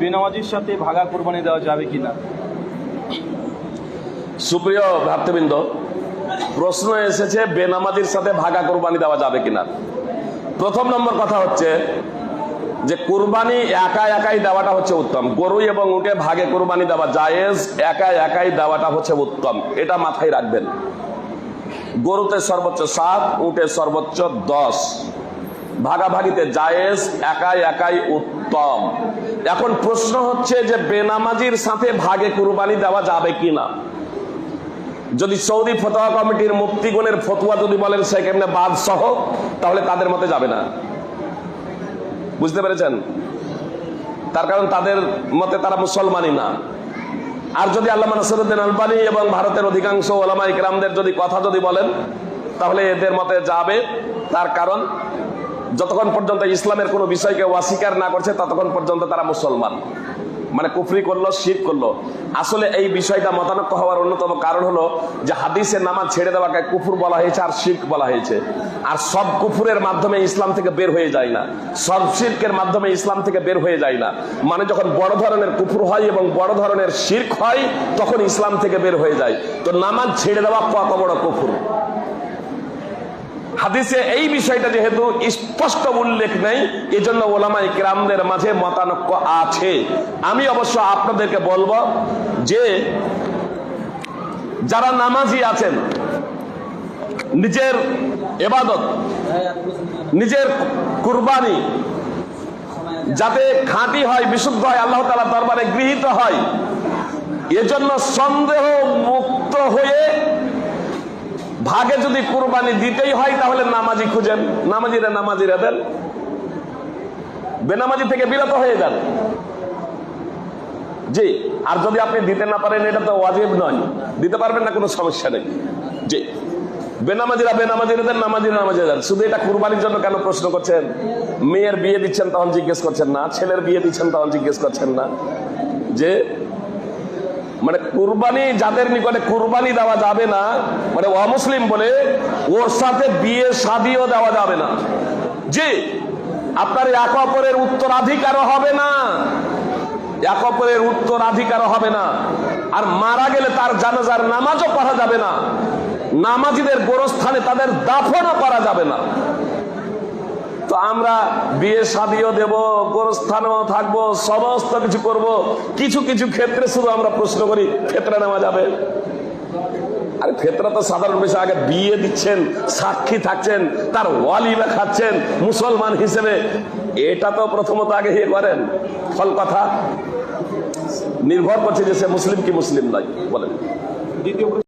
বেনামাজির সাথে ভাগা কোরবানি দেওয়া যাবে কিনা? সুপ্রিয় ভ্রাতৃবৃন্দ, প্রশ্ন এসেছে বেনামাজির সাথে ভাগা কোরবানি দেওয়া যাবে কিনা। প্রথম নম্বর কথা হচ্ছে যে কুরবানি একা একাই দেওয়াটা হচ্ছে উত্তম। গরু এবং উঠে ভাগে কুরবানি দেওয়া জায়েজ একা একাই দেওয়াটা হচ্ছে উত্তম। এটা মাথায় রাখবেন। গরুতে সর্বোচ্চ সাত উঠে সর্বোচ্চ দশ। ভাগাভাগিতে, জায়েজ, একাই একাই উত্তম। এখন প্রশ্ন হচ্ছে যে বেনামাজির সাথে ভাগে কুরবানি দেওয়া যাবে কিনা? যদি সৌদি ফতোয়া কমিটির মুক্তিগুণের ফতুয়া যদি বলেন সেখানে বাদ সহ, তাহলে তাদের মতে যাবে না। বুঝতে পেরেছেন? তার কারণ তাদের মতে তারা মুসলমানই না। আর যদি আল্লাহ নাসরুদ্দিন আলবানি এবং ভারতের অধিকাংশ ওলামা ইকরামদের যদি কথা যদি বলেন, তাহলে এদের মতে যাবে। তার কারণ যতক্ষণ পর্যন্ত ইসলামের কোনো বিষয়কে অস্বীকার না করছে, ততক্ষণ পর্যন্ত তারা মুসলমান। মানে কুফরি করল, শির করল। আসলে এই বিষয়টা মতানক্য হওয়ার অন্যতম কারণ হলো যে হাদিসের নামাজ ছেড়ে দেওয়াকে কুফুর বলা হয়েছে আর শির্ক বলা হয়েছে। আর সব কুফুরের মাধ্যমে ইসলাম থেকে বের হয়ে যায় না। সব শির্কের মাধ্যমে ইসলাম থেকে বের হয়ে যায় না। মানে যখন বড় ধরনের কুফুর হয় এবং বড় ধরনের শির্ক হয়, তখন ইসলাম থেকে বের হয়ে যায়। তো নামাজ ছেড়ে দেওয়া কত বড় কুফুর? হাদিসে এই বিষয়টা যেহেতু স্পষ্ট উল্লেখ নেই, এজন্য ওলামাই কিরামদের মাঝে মতানক্য আছে। আমি অবশ্য আপনাদেরকে বলব যে, যারা নামাজি আছেন, নিজের এবাদত নিজের কুরবানি যাতে খাঁটি হয়, বিশুদ্ধ হয়, আল্লাহ তালা দরবারে গৃহীত হয়, এজন্য সন্দেহ মুক্ত হয়ে ভাগে যদি কুরবানি দিতেই হয়, তাহলে নামাজি খুঁজেন। নামাজিরা নামাজিরা দেন। বেনামাজি থেকে বিরত হয়ে যান। জি, আর যদি আপনি দিতে না পারেন, এটা তো ওয়াজিব নয়। দিতে পারবেন না, কোনো সমস্যা নেই। জি, বেনামাজিরা বেনামাজিরা দেন, নামাজিরা নামাজিরা দেন। শুধু এটা কুরবানির জন্য কেন প্রশ্ন করছেন? মেয়ের বিয়ে দিচ্ছেন, তখন জিজ্ঞেস করছেন না। ছেলের বিয়ে দিচ্ছেন, তখন জিজ্ঞেস করছেন না। যে মানে কুরবানি, যাদের নিকটে কুরবানি দেওয়া যাবে না মানে অমুসলিম বলে, ওর সাথে বিয়ে, শাদিও দেওয়া যাবে না। জি, আপনার এক অপরের উত্তরাধিকারও হবে না। এক অপরের উত্তরাধিকারও হবে না। আর মারা গেলে তার জানাজার নামাজও পড়া যাবে না। নামাজিদের গোরস্থানে তাদের দাফনও করা যাবে না। তো আমরা বিয়ে শাদিও দেব, গোরস্থানেও থাকব, সমস্ত কিছু করব। কিছু কিছু ক্ষেত্রে শুধু আমরা প্রশ্ন করি ক্ষেত্রে নেওয়া যাবে? আরে ক্ষেত্রে তো সাধারণ বিষয়, আগে বিয়ে দিচ্ছেন, সাক্ষী থাকছেন, তার ওয়ালিমা খাচ্ছেন, মুসলমান হিসেবে। এটা তো প্রথমত আগে ইয়ে করেন, ফল কথা। নির্ভর করছে যে সে মুসলিম কি মুসলিম নয়, বলেন। দ্বিতীয়